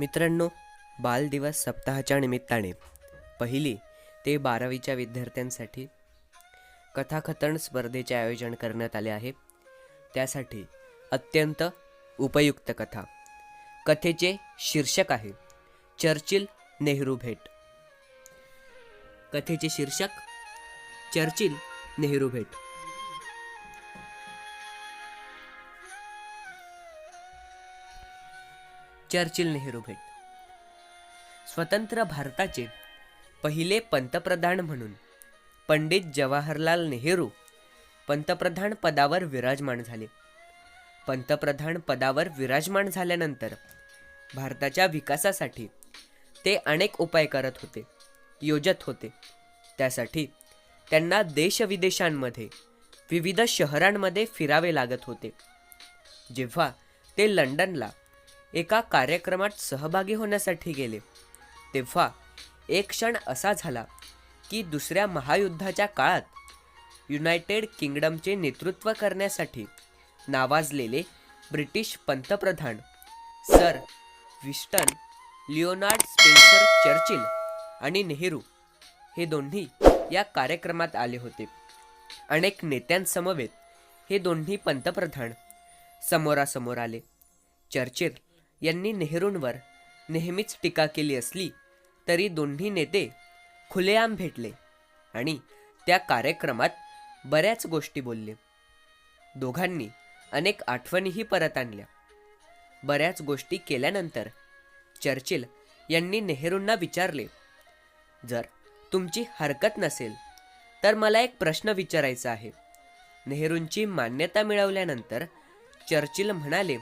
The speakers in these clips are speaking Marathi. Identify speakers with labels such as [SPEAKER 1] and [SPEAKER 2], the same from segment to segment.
[SPEAKER 1] मित्रांनो बालदिवस सप्ताहाच्या निमित्ताने. पहिली ते बारावीच्या विद्यार्थ्यांसाठी कथाकथन स्पर्धेचे आयोजन करण्यात आले आहे. त्यासाठी अत्यंत उपयुक्त कथा. कथेचे शीर्षक आहे चर्चिल नेहरू भेट. कथेचे शीर्षक चर्चिल नेहरू भेट. चर्चिल नेहरू भेट. स्वतंत्र भारताचे पहिले पंतप्रधान म्हणून पंडित जवाहरलाल नेहरू पंतप्रधान पदावर विराजमान झाले. पंतप्रधान पदावर विराजमान झाल्यानंतर भारताच्या विकासासाठी ते अनेक उपाय करत होते योजत होते. त्यासाठी त्यांना देशविदेशांमध्ये विविध शहरांमध्ये फिरावे लागत होते. जेव्हा ते लंडनला एका कार्यक्रमात सहभागी होण्यासाठी गेले. तेव्हा एक क्षण असा झाला की दुसऱ्या महायुद्धाच्या काळात युनायटेड किंगडमचे नेतृत्व करण्यासाठी नावाजलेले ब्रिटिश पंतप्रधान Sir Winston Leonard Spencer Churchill आणि नेहरू हे दोन्ही या कार्यक्रमात आले होते. अनेक नेत्यांसमवेत हे दोन्ही पंतप्रधान समोरासमोर आले. चर्चिल यांनी नेहरूंवर नेहमीच टीका केली असली तरी दोन्ही नेते खुलेआम भेटले आणि त्या कार्यक्रमात बऱ्याच गोष्टी बोलले. दोघांनी अनेक आठवणीही परत आणल्या. बऱ्याच गोष्टी केल्यानंतर चर्चिल यांनी नेहरूंना विचारले जर तुमची हरकत नसेल तर मला एक प्रश्न विचारायचा आहे. नेहरूंची मान्यता मिळवल्यानंतर चर्चिल म्हणाले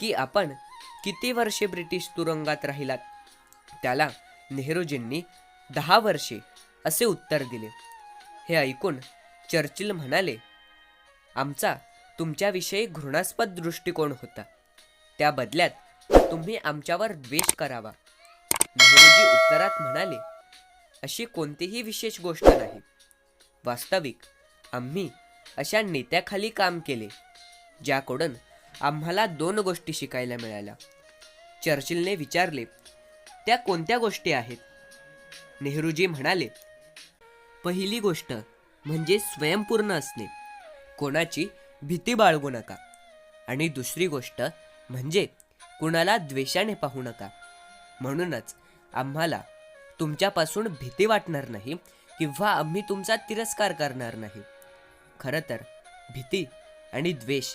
[SPEAKER 1] की आपण किती वर्षे ब्रिटिश तुरुंगात राहिलात? त्याला नेहरूजींनी दहा वर्षे असे उत्तर दिले. हे ऐकून चर्चिल म्हणाले आमचा तुमच्याविषयी घृणास्पद दृष्टिकोन होता. त्या बदल्यात तुम्ही आमच्यावर द्वेष करावा. नेहरूजी उत्तरात म्हणाले अशी कोणतीही विशेष गोष्ट नाही. वास्तविक आम्ही अशा नेत्याखाली काम केले ज्याकडून आम्हाला दोन गोष्टी शिकायला मिळाल्या. चर्चिलने विचारले त्या कोणत्या गोष्टी आहेत? नेहरूजी म्हणाले पहिली गोष्ट म्हणजे स्वयंपूर्ण असणे. कोणाची भीती बाळगू नका. आणि दुसरी गोष्ट म्हणजे कुणाला द्वेषाने पाहू नका. म्हणूनच आम्हाला तुमच्यापासून भीती वाटणार नाही किंवा आम्ही तुमचा तिरस्कार करणार नाही. खरं तर भीती आणि द्वेष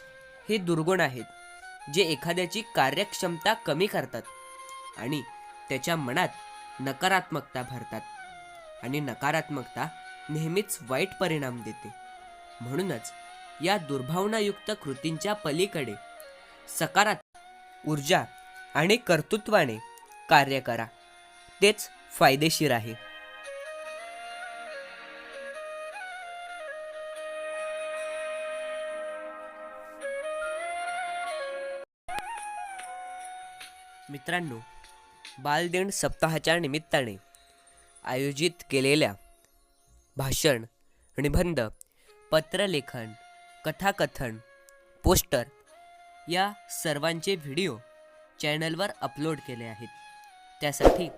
[SPEAKER 1] हे दुर्गुण आहेत. जे एखाद्याची कार्यक्षमता कमी करतात आणि त्याच्या मनात नकारात्मकता भरतात. आणि नकारात्मकता नेहमीच वाईट परिणाम देते. म्हणूनच या दुर्भावनायुक्त कृतींच्या पलीकडे सकारात्मक ऊर्जा आणि कर्तृत्वाने कार्य करा. तेच फायदेशीर आहे. मित्रांनो बालदिन सप्ताहाच्या निमित्ताने आयोजित केलेल्या भाषण निबंध पत्रलेखन कथाकथन पोस्टर या सर्वांचे व्हिडिओ चॅनलवर अपलोड केले आहेत. त्यासाठी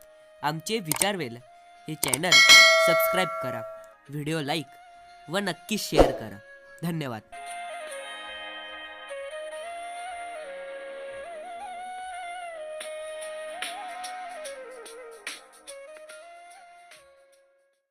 [SPEAKER 1] आमचे विचारवेल हे चॅनल सबस्क्राईब करा व्हिडिओ लाईक व नक्की शेअर करा. धन्यवाद.